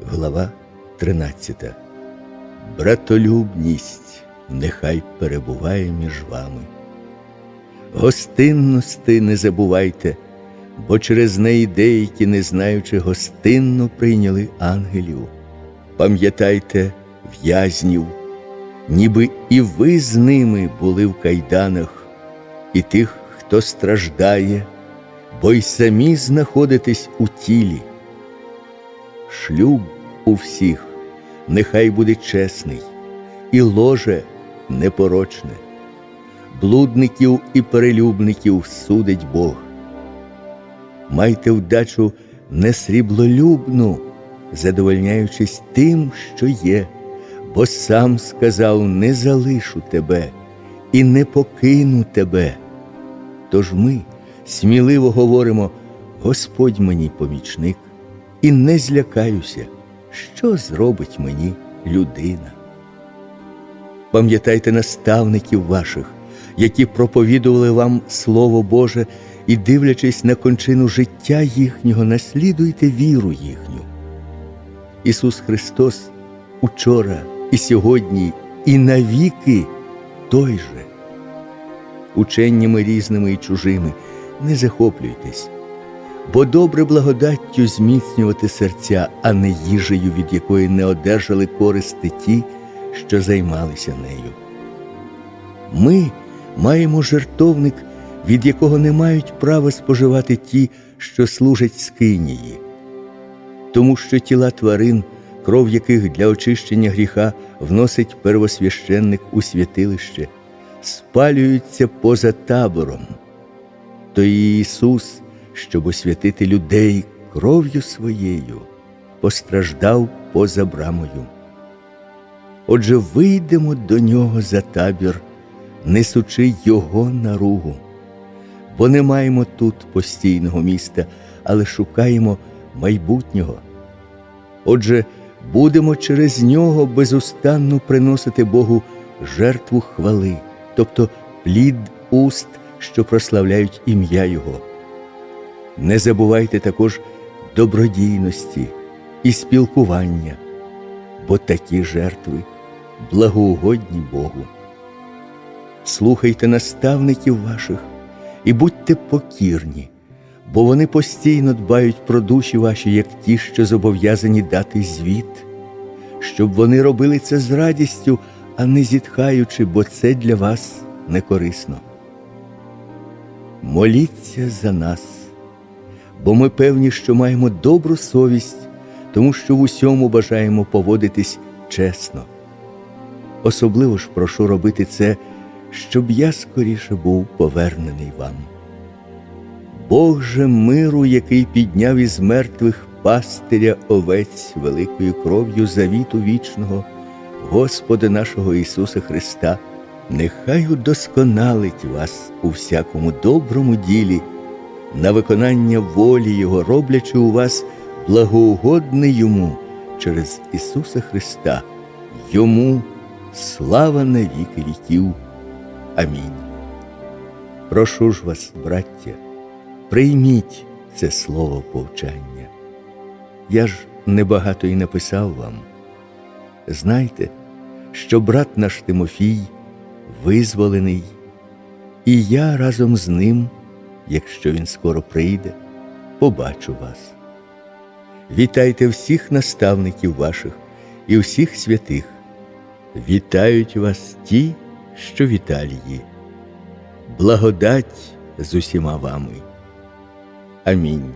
Глава 13. Братолюбність нехай перебуває між вами. Гостинності не забувайте, бо через неї деякі, не знаючи, гостинно прийняли ангелів. Пам'ятайте в'язнів, ніби і ви з ними були в кайданах, і тих, хто страждає, бо й самі знаходитесь у тілі. Шлюб у всіх нехай буде чесний, і ложе непорочне, блудників і перелюбників судить Бог. Майте вдачу несріблолюбну, задовольняючись тим, що є, бо сам сказав: не залишу тебе і не покину тебе. Тож ми сміливо говоримо: Господь мені помічник, і не злякаюся, що зробить мені людина. Пам'ятайте наставників ваших, які проповідували вам Слово Боже, і, дивлячись на кончину життя їхнього, наслідуйте віру їхню. Ісус Христос учора і сьогодні, і навіки той же. Ученнями різними і чужими не захоплюйтесь, бо добре благодаттю зміцнювати серця, а не їжею, від якої не одержали користи ті, що займалися нею. Ми маємо жертовник, від якого не мають права споживати ті, що служать скинії, тому що тіла тварин, кров яких для очищення гріха вносить первосвященник у святилище, спалюються поза табором. То і Ісус, щоб освятити людей кров'ю своєю, постраждав поза брамою. Отже, вийдемо до нього за табір, несучи його наругу, бо не маємо тут постійного міста, але шукаємо майбутнього. Отже, будемо через нього безустанно приносити Богу жертву хвали, тобто плід уст, що прославляють ім'я Його. Не забувайте також добродійності і спілкування, бо такі жертви благоугодні Богу. Слухайте наставників ваших і будьте покірні, бо вони постійно дбають про душі ваші, як ті, що зобов'язані дати звіт, щоб вони робили це з радістю, а не зітхаючи, бо це для вас не корисно. Моліться за нас, бо ми певні, що маємо добру совість, тому що в усьому бажаємо поводитись чесно. Особливо ж прошу робити це, щоб я скоріше був повернений вам. Бог же миру, який підняв із мертвих пастиря овець великою кров'ю завіту вічного, Господа нашого Ісуса Христа, нехай удосконалить вас у всякому доброму ділі, на виконання волі Його, роблячи у вас благоугодне Йому через Ісуса Христа, Йому слава на віки віків. Амінь. Прошу ж вас, браття, прийміть це слово повчання. Я ж небагато і написав вам. Знайте, що брат наш Тимофій визволений, і я разом з ним, якщо він скоро прийде, побачу вас. Вітайте всіх наставників ваших і всіх святих. Вітають вас ті, що в Італії. Благодать з усіма вами. Амінь.